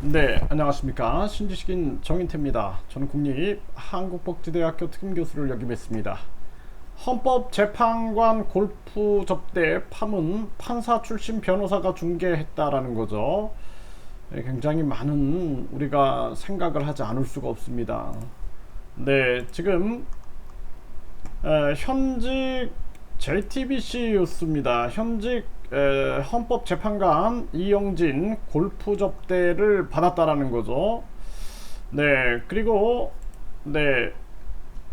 네, 안녕하십니까. 신지식인 정인태입니다. 저는 국립 한국복지대학교 특임교수를 역임했습니다 헌법재판관 골프 접대 파문 판사 출신 변호사가 중개했다라는 거죠. 네, 굉장히 많은 우리가 생각을 하지 않을 수가 없습니다. 네, 지금 에, 현직 JTBC 뉴스입니다. 현직 에, 헌법재판관 이영진 골프 접대를 받았다라는 거죠. 네, 그리고 네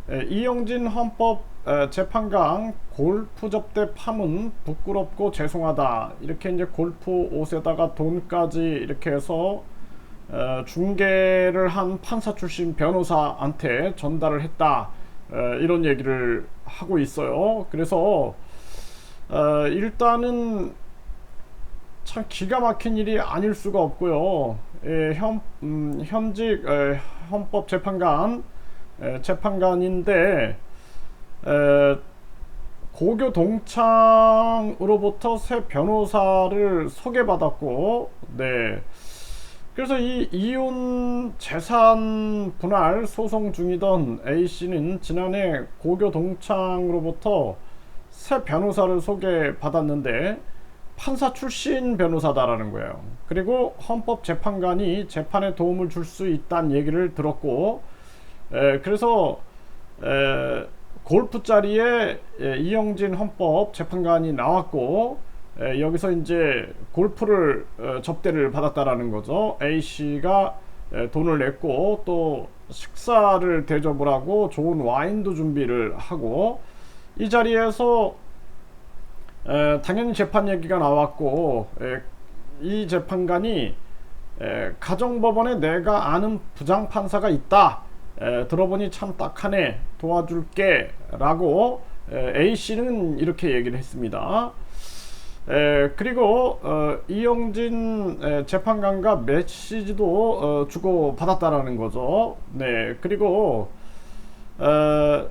에, 이영진 헌법 에, 재판관 골프 접대 파문 부끄럽고 죄송하다 이렇게 이제 골프 옷에다가 돈까지 이렇게 해서 어, 중개를 한 판사 출신 변호사한테 전달을 했다 어, 이런 얘기를 하고 있어요. 그래서 어, 일단은 참 기가 막힌 일이 아닐 수가 없고요. 예, 현, 음, 현직 에, 헌법재판관 에, 재판관인데 에, 고교 동창으로부터 새 변호사를 소개받았고, 네. 그래서 이 이혼 재산 분할 소송 중이던 A 씨는 지난해 고교 동창으로부터 새 변호사를 소개받았는데 판사 출신 변호사다라는 거예요. 그리고 헌법재판관이 재판에 도움을 줄 수 있다는 얘기를 들었고, 에, 그래서 에, 골프 자리에 에, 이영진 헌법 재판관이 나왔고, 에, 여기서 이제 골프를 어, 접대를 받았다라는 거죠. A 씨가 에, 돈을 냈고 또 식사를 대접을 하고 좋은 와인도 준비를 하고 이 자리에서 에, 당연히 재판 얘기가 나왔고 에, 이 재판관이 에, 가정법원에 내가 아는 부장 판사가 있다. 에, 들어보니 참 딱하네 도와줄게 라고 에, A 씨는 이렇게 얘기를 했습니다. 에, 그리고 어, 이영진 에, 재판관과 메시지도 어, 주고 받았다라는 거죠. 네, 그리고 어,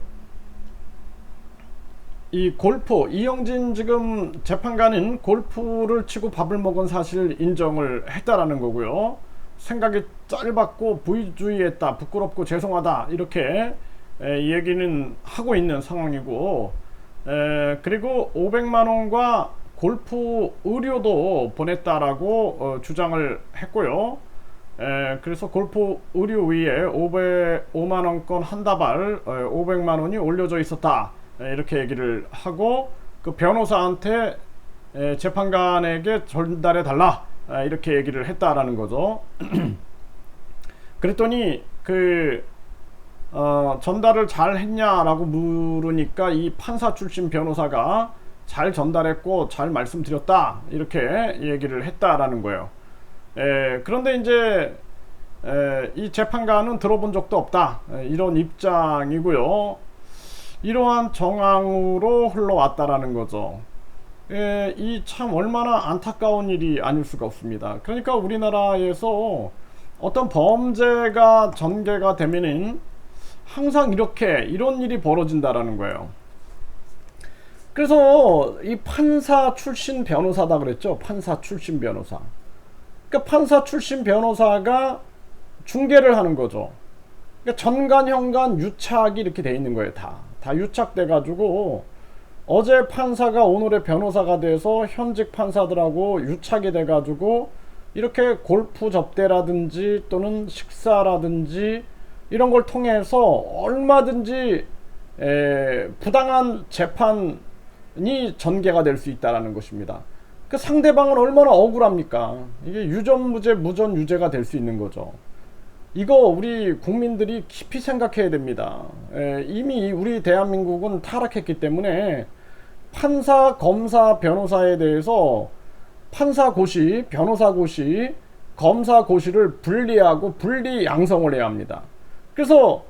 이 골프 이영진 지금 재판관은 골프를 치고 밥을 먹은 사실 인정을 했다라는 거고요. 생각이 짧았고 부의주의했다, 부끄럽고 죄송하다 이렇게 에, 얘기는 하고 있는 상황이고 에, 그리고 500만 원과 골프 의료도 보냈다라고 어, 주장을 했고요. 에, 그래서 골프 의료 위에 500, 5만 원권 한 다발 어, 500만 원이 올려져 있었다 에, 이렇게 얘기를 하고 그 변호사한테 에, 재판관에게 전달해 달라 아, 이렇게 얘기를 했다라는 거죠. 그랬더니 그 어, 전달을 잘 했냐라고 물으니까 이 판사 출신 변호사가 잘 전달했고 잘 말씀드렸다 이렇게 얘기를 했다라는 거예요. 에, 그런데 이제 에, 이 재판관은 들어본 적도 없다 에, 이런 입장이고요. 이러한 정황으로 흘러왔다라는 거죠. 이 참 얼마나 안타까운 일이 아닐 수가 없습니다. 그러니까 우리나라에서 어떤 범죄가 전개가 되면은 항상 이렇게 이런 일이 벌어진다라는 거예요. 그래서 이 판사 출신 변호사다 그랬죠. 판사 출신 변호사. 그러니까 판사 출신 변호사가 중개를 하는 거죠. 그러니까 전관, 현관, 유착이 이렇게 돼 있는 거예요. 다. 다 유착돼 가지고 어제 판사가 오늘의 변호사가 돼서 현직 판사들하고 유착이 돼 가지고 이렇게 골프 접대라든지 또는 식사라든지 이런 걸 통해서 얼마든지 에, 부당한 재판이 전개가 될 수 있다라는 것입니다. 그 상대방은 얼마나 억울합니까? 이게 유전무죄, 무전유죄가 될 수 있는 거죠. 이거 우리 국민들이 깊이 생각해야 됩니다. 에, 이미 우리 대한민국은 타락했기 때문에 판사, 검사, 변호사에 대해서 판사 고시, 변호사 고시, 검사 고시를 분리하고 분리 양성을 해야 합니다. 그래서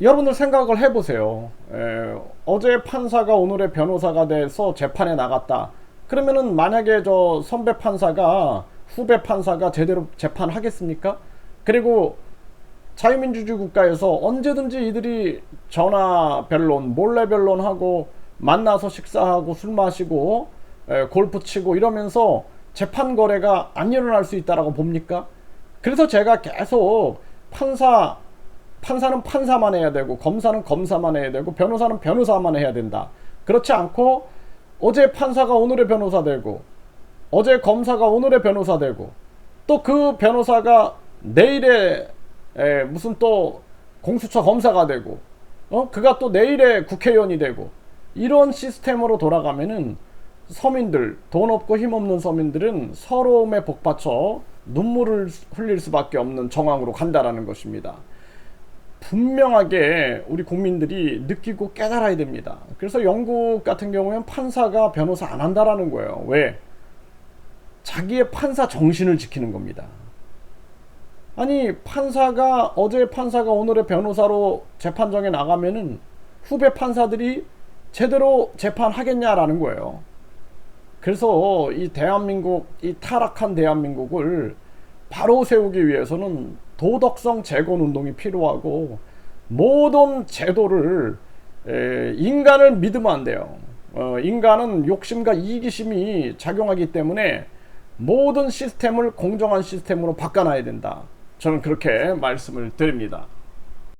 여러분들 생각을 해보세요. 에, 어제 판사가 오늘의 변호사가 돼서 재판에 나갔다. 그러면은 만약에 저 선배 판사가 후배 판사가 제대로 재판하겠습니까? 그리고 자유민주주의 국가에서 언제든지 이들이 전화 변론, 몰래 변론하고 만나서 식사하고 술 마시고 에, 골프 치고 이러면서 재판 거래가 안 일어날 수 있다라고 봅니까? 그래서 제가 계속 판사 판사는 판사만 해야 되고 검사는 검사만 해야 되고 변호사는 변호사만 해야 된다. 그렇지 않고 어제 판사가 오늘의 변호사 되고 어제 검사가 오늘의 변호사 되고 또 그 변호사가 내일의 에, 무슨 또 공수처 검사가 되고 어 그가 또 내일의 국회의원이 되고 이런 시스템으로 돌아가면은 서민들 돈 없고 힘 없는 서민들은 서러움에 복받쳐 눈물을 흘릴 수밖에 없는 정황으로 간다라는 것입니다. 분명하게 우리 국민들이 느끼고 깨달아야 됩니다. 그래서 영국 같은 경우에는 판사가 변호사 안 한다라는 거예요. 왜? 자기의 판사 정신을 지키는 겁니다. 아니 판사가 어제 판사가 오늘의 변호사로 재판정에 나가면은 후배 판사들이 제대로 재판하겠냐라는 거예요. 그래서 이 대한민국 이 타락한 대한민국을 바로 세우기 위해서는 도덕성 재건 운동이 필요하고 모든 제도를 에, 인간을 믿으면 안 돼요. 어, 인간은 욕심과 이기심이 작용하기 때문에 모든 시스템을 공정한 시스템으로 바꿔놔야 된다. 저는 그렇게 말씀을 드립니다.